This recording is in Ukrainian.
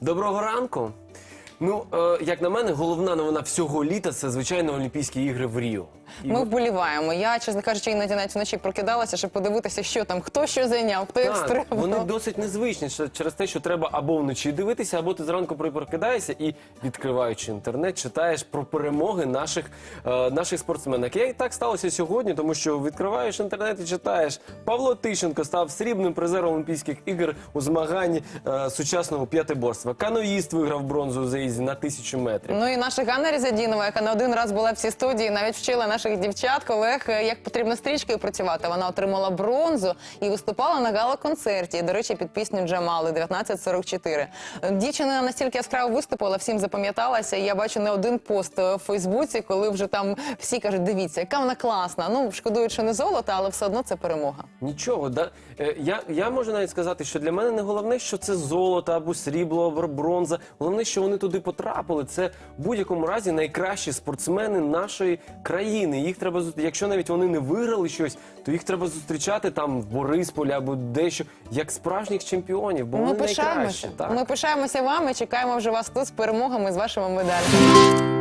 Доброго ранку. Ну, е, як на мене, головна новина всього літа це звичайно Олімпійські ігри в Ріо. І Ми вболіваємо. Я, чесно кажучи, іноді навіть вночі прокидалася, щоб подивитися, що там, хто що зайняв, хто як Так, вони досить незвичні що- через те, що треба або вночі дивитися, або ти зранку прокидаєшся і, відкриваючи інтернет, читаєш про перемоги наших, е, наших спортсменок. І так сталося сьогодні, тому що відкриваєш інтернет і читаєш. Павло Тищенко став срібним призером Олімпійських ігор у змаганні е, сучасного п'ятиборства. Каноїст виграв бронзу у заїзді на тисячу метрів. Ну і наша Ганна Різадінова, яка не один раз була в цій студії, навіть вчила наших дівчат, колег, як потрібно стрічкою працювати. Вона отримала бронзу і виступала на гала-концерті. До речі, під пісню Джамали 1944. Е, Дівчина настільки яскраво виступила, всім запам'яталася. Я бачу не один пост в Фейсбуці, коли вже там всі кажуть, дивіться, яка вона класна. Ну шкодують, що не золото, але все одно це перемога. Нічого, да е, я, я можу навіть сказати, що для мене не головне, що це золото або срібло, або бронза. Головне, що вони туди потрапили. Це в будь-якому разі найкращі спортсмени нашої країни. Їх треба якщо навіть вони не виграли щось, то їх треба зустрічати там в Борисполі або дещо як справжніх чемпіонів, бо Ми вони пишаємося. найкращі. Так. Ми пишаємося вами. Чекаємо вже вас тут з перемогами з вашими медалями.